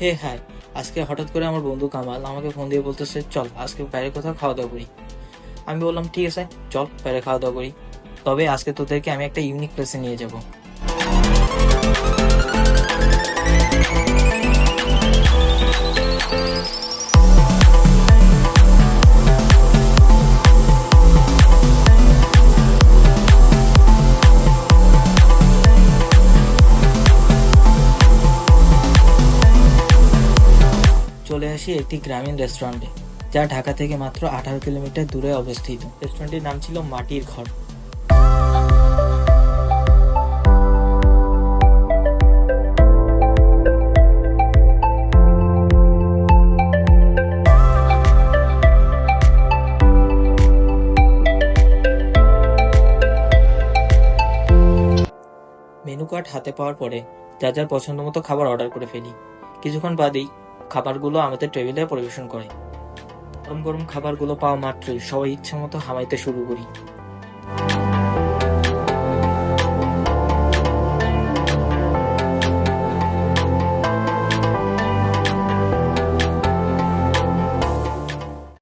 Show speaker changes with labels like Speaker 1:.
Speaker 1: হে হ্যাঁ আজকে হঠাৎ করে আমার বন্ধু কামাল আমাকে ফোন দিয়ে বলতেছে, চল, আজকে বাইরে কোথাও খাওয়া দাওয়া করি। আমি বললাম, ঠিক আছে, চল বাইরে খাওয়া দাওয়া করি। তবে আজকে তোদেরকে আমি একটা ইউনিক প্লেসে নিয়ে যাব। চলে আসি একটি গ্রামীণ রেস্টুরেন্টে, যা ঢাকা থেকে মাত্র আঠারো কিলোমিটার দূরে অবস্থিত। রেস্টুরেন্টটির নাম ছিল মাটির ঘর। মেনু কার্ড হাতে পাওয়ার পরে, যা যার পছন্দ মতো খাবার অর্ডার করে ফেলি। কিছুক্ষণ বাদেই খাবারগুলো আমাদের টেবিলে পরিবেশন করে। গরম গরম খাবারগুলো পাওয়া মাত্রই সবাই ইচ্ছামতো হামাইতে শুরু করি।